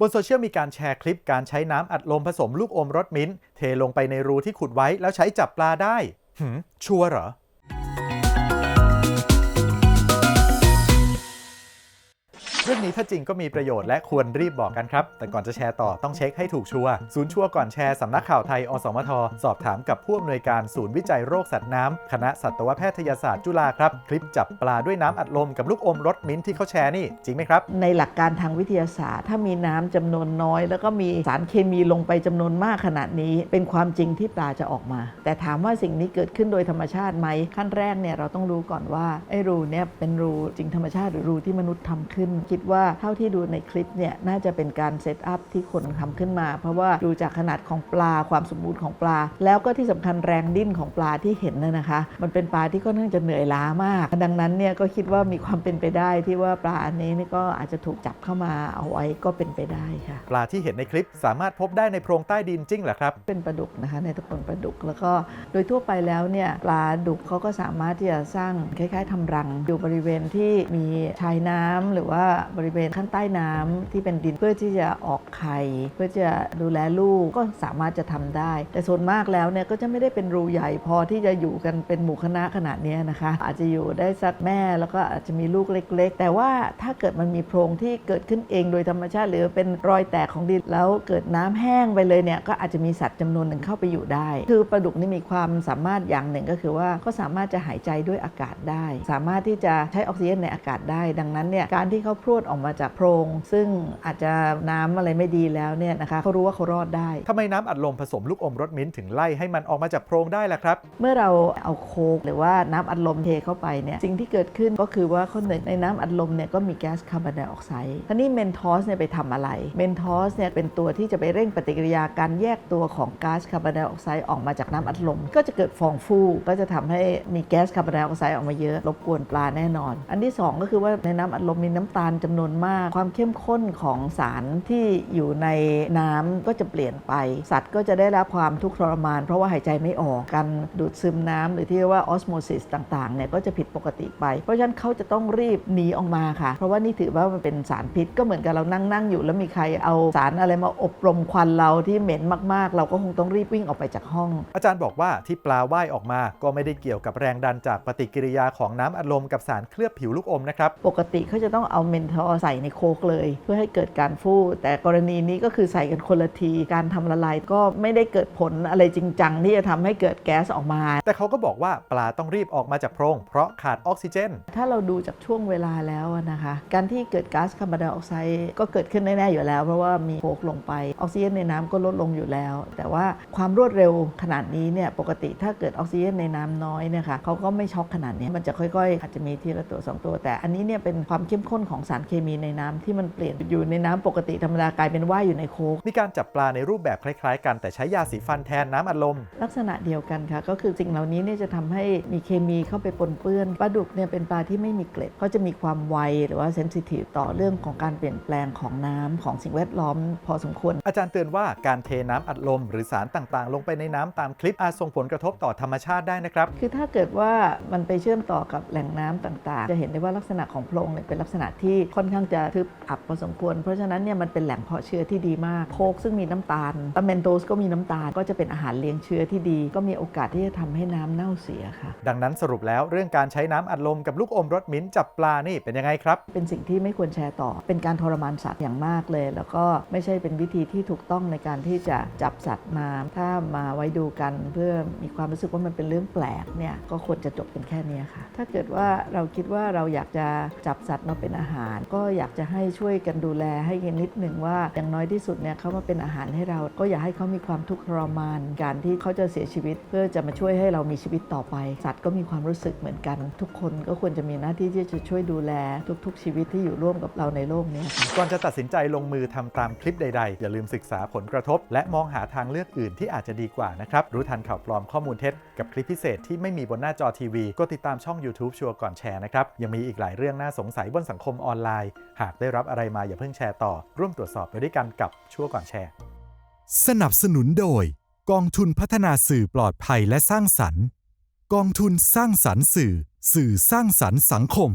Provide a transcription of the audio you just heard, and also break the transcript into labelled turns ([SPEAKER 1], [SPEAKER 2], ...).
[SPEAKER 1] บนโซเชียลมีการแชร์คลิปการใช้น้ำอัดลมผสมลูกอมรสมิ้นท์เทลงไปในรูที่ขุดไว้แล้วใช้จับปลาได้ หืม ชัวร์เหรอ นี้ถ้าจริงก็มีประโยชน์และควรรีบบอกกันครับ แต่ก่อนจะแชร์ต่อต้องเช็คให้ถูกชัวร์ศูนย์ชัวร์ก่อนแชร์สำนักข่าวไทย อสมท สอบถามกับผู้อำนวยการศูนย์วิจัยโรคสัตว์น้ำคณะสัตวแพทยศาสตร์จุฬาครับ คลิปจับปลาด้วยน้ำอัดลมกับลูกอมรสมิ้นท์ที่เขาแชร์นี่จริงไหมครับ
[SPEAKER 2] ในหลักการทางวิทยาศาสตร์ ถ้ามีน้ำจำนวนน้อย แล้วก็มีสารเคมีลงไปจำนวนมากขนาดนี้ เป็นความจริงที่ปลาจะออกมา แต่ถามว่าสิ่งนี้เกิดขึ้นโดยธรรมชาติไหมขั้นแรกเนี่ยเราต้องรู้ก่อนว่าไอ้รูเนี่ยเป็นรูจริงธรรมชาติหรือรูที่มนุษย์ทำขึ้นคิดว่าเท่าที่ดูในคลิปเนี่ยน่าจะเป็นการเซตอัพที่คนทำขึ้นมา เพราะว่าดูจากขนาดของปลาความสมบูรณ์ของปลา แล้วก็ที่สำคัญแรงดิ้นของปลาที่เห็นน่ะนะคะ มันเป็นปลาที่ค่อนข้างจะเหนื่อยล้ามาก ดังนั้นเนี่ยก็คิดว่ามีความเป็นไปได้ที่ว่าปลาอันนี้นี่ก็อาจจะถูกจับเข้ามาเอาไว้ก็เป็นไปได้ค่ะ
[SPEAKER 1] ปลาที่เห็นในคลิปสามารถพบได้ในโพรงใต้ดินจริงเหรอครับ
[SPEAKER 2] เป็นปลาดุกนะคะในตระกูลปลาดุกแล้วก็โดยทั่วไปแล้วเนี่ยปลาดุกเขาก็สามารถที่จะสร้างคล้าย ๆทำรังอยู่บริเวณที่มีชายน้ำหรือว่าบริเวณข้างใต้น้ำที่เป็นดินเพื่อที่จะออกไข่ เพื่อจะดูแลลูกก็สามารถจะทำได้ แต่ส่วนมากแล้วเนี่ยก็จะไม่ได้เป็นรูใหญ่พอที่จะอยู่กันเป็นหมู่คณะขนาดนี้นะคะ อาจจะอยู่ได้สักแม่แล้วก็อาจจะมีลูกเล็ก ๆ แต่ว่าถ้าเกิดมันมีโพรงที่เกิดขึ้นเองโดยธรรมชาติ หรือเป็นรอยแตกของดินแล้วเกิดน้ำแห้งไปเลยเนี่ยก็อาจจะมีสัตว์จำนวนหนึ่งเข้าไปอยู่ได้ คือปลาดุกนี่มีความสามารถอย่างหนึ่งก็คือว่าก็สามารถจะหายใจด้วยอากาศได้ สามารถที่จะใช้ออกซิเจนในอากาศได้ ดังนั้นเนี่ยการที่เขาพรวดออกมาจากโพรง ซึ่งอาจจะน้ำอะไรไม่ดีแล้วเนี่ยนะคะเขารู้ว่าเขารอดได้
[SPEAKER 1] ทำไมน้ำอัดลมผสมลูกอมรสมิ้นท์ถึงไล่ให้มันออกมาจากโพรงได้ล่ะครับ
[SPEAKER 2] เมื่อเราเอาโคกหรือว่าน้ำอัดลมเทเข้าไปเนี่ยสิ่งที่เกิดขึ้นก็คือว่าข้อหนึ่งในน้ำอัดลมเนี่ยก็มีแก๊สคาร์บอนไดออกไซด์ทีนี้เมนทอสเนี่ยไปทำอะไรเมนทอสเนี่ยเป็นตัวที่จะไปเร่งปฏิกิริยาการแยกตัวของก๊าซคาร์บอนไดออกไซด์ออกมาจากน้ำอัดลม ก็จะเกิดฟองฟูก็จะทำให้มีแก๊สคาร์บอนไดออกไซด์ออกมาเยอะรบกวนปลาแน่นอน อันที่สองก็คือว่าในน้ำอัดลมมีน้ำตาลจำนวนมาก ความเข้มข้นของสารที่อยู่ในน้ำก็จะเปลี่ยนไป สัตว์ก็จะได้รับความทุกข์ทรมาน เพราะว่าหายใจไม่ออกการดูดซึมน้ำหรือที่เรียกว่าออสโมซิสต่างๆเนี่ยก็จะผิดปกติไปเพราะฉะนั้นเขาจะต้องรีบหนีออกมาค่ะ เพราะว่านี่ถือว่ามันเป็นสารพิษก็เหมือนกับเรานั่งนั่งๆอยู่ แล้วมีใครเอาสารอะไรมาอบรมควันเราที่เหม็นมากๆ เราก็คงต้องรีบวิ่งออกไปจากห้อง
[SPEAKER 1] อาจารย์บอกว่าที่ปลาว่ายออกมาก็ไม่ได้เกี่ยวกับแรงดันจากปฏิกิริยาของน้ำอัดลมกับสารเคลือบผิวลูกอมนะครับ
[SPEAKER 2] ปกติเขาจะต้องเอาเมนทอลใส่ในโคกเลย เพื่อให้เกิดการฟูแต่กรณีนี้ก็คือใส่กันคนละทีการทำละลายก็ไม่ได้เกิดผลอะไรจริงจังที่จะทำให้เกิดแก๊สออกมา
[SPEAKER 1] แต่เขาก็บอกว่าปลาต้องรีบออกมาจากโพรงเพราะขาดออกซิเจน
[SPEAKER 2] ถ้าเราดูจากช่วงเวลาแล้วอะนะคะ การที่เกิดก๊าซคาร์บอนไดออกไซด์ก็เกิดขึ้นแน่ๆอยู่แล้ว เพราะว่ามีโคกลงไปออกซิเจนในน้ำก็ลดลงอยู่แล้ว แต่ว่าความรวดเร็วขนาดนี้เนี่ยปกติถ้าเกิดออกซิเจนในน้ำน้อยเนี่ยค่ะเขาก็ไม่ช็อกขนาดนี้มันจะค่อยๆอาจจะมีทีละตัวสองตัว แต่อันนี้เนี่ยเป็นความเข้มข้นของสารเคมีในน้ำที่มันเปลี่ยนอยู่ในน้ำปกติธรรมดากลายเป็นว่ายอยู่ในโคก
[SPEAKER 1] มีการจับปลาในรูปแบบคล้ายๆ กันแต่ใช้ยาสีฟันแทนน้ำอัดลม
[SPEAKER 2] ลักษณะเดียวกันค่ะ ก็คือสิ่งเหล่านี้เนี่ยจะทำให้มีเคมีเข้าไปปนเปื้อนปลาดุกเนี่ยเป็นปลาที่ไม่มีเกล็ดเขาจะมีความไวหรือว่าเซนซิทีฟต่อเรื่องของการเปลี่ยนแปลงของน้ำของสิ่งแวดล้อม พอสมควร
[SPEAKER 1] อาจารย์เตือนว่าการเทน้ำอัดลม หรือสารต่างๆ ลงไปในน้ำตามคลิปอาจส่งผลกระทบต่อธรรมชาติได้นะครับ
[SPEAKER 2] คือถ้าเกิดว่ามันไปเชื่อมต่อกับแหล่งน้ำต่างๆ จะเห็นได้ว่าลักษณะของโพรงเนี่ยเป็นลักษณะที่ค่อนข้างจะทึบอับพอสมควร เพราะฉะนั้นเนี่ยมันเป็นแหล่งเพาะเชื้อที่ดีมากโคกซึ่งมีน้ำตาลตะเมนโตสก็มีน้ำตาล ก็จะเป็นอาหารเลี้ยงเชื้อที่ดี ก็มีโอกาสที่จะทำให้น้ำเน่าเสียค่ะ
[SPEAKER 1] ดังนั้นสรุปแล้วเรื่องการใช้น้ำอัดลมกับลูกอมรสมิ้นท์จับปลานี่เป็นยังไงครับ
[SPEAKER 2] เป็นสิ่งที่ไม่ควรแชร์ต่อ เป็นการทรมานสัตว์อย่างมากเลย แล้วก็ไม่ใช่เป็นวิธีที่ถูกต้องในการที่จะจับสัตว์มา ถ้ามาไว้ดูกันเพื่อมีความรู้สึกว่ามันเป็นเรื่องแปลกเนี่ยก็ควรจะจบเป็นแค่เนี้ยค่ะ ถ้าเกิดว่าเราคิดว่าเราอยากจะจับสัตว์มาเป็นอาหารก็อยากจะให้ช่วยกันดูแลให้กันนิดหนึ่งว่า อย่างน้อยที่สุดเนี่ยเขามาเป็นอาหารให้เรา ก็อย่าให้เขามีความทุกข์ทรมานการที่เขาจะเสียชีวิต เพื่อจะมาช่วยให้เรามีชีวิตต่อไป สัตว์ก็มีความรู้สึกเหมือนกัน ทุกคนก็ควรจะมีหน้าที่ที่จะช่วยดูแลทุก ๆ ชีวิตที่อยู่ร่วมกับเราในโลกนี้
[SPEAKER 1] ก่อนจะตัดสินใจลงมือทำตามคลิปใด ๆ อย่าลืมศึกษาผลกระทบ และมองหาทางเลือกอื่นที่อาจจะดีกว่านะครับรู้ทันข่าวปลอมข้อมูลเท็จกับคลิปพิเศษที่ไม่มีบนหน้าจอทีวีก็ติดตามช่อง YouTube ชัวร์ก่อนแชร์นะครับยังมีอีกหลายเรื่องน่าสงสัยบนสังคมออนไลน์หากได้รับอะไรมาอย่าเพิ่งแชร์ต่อ ร่วมตรวจสอบไปด้วยกันกับชั่วก่อนแชร์
[SPEAKER 3] สนับสนุนโดย กองทุนพัฒนาสื่อปลอดภัยและสร้างสรรค์ กองทุนสร้างสรรค์สื่อ สื่อสร้างสรรค์สังคม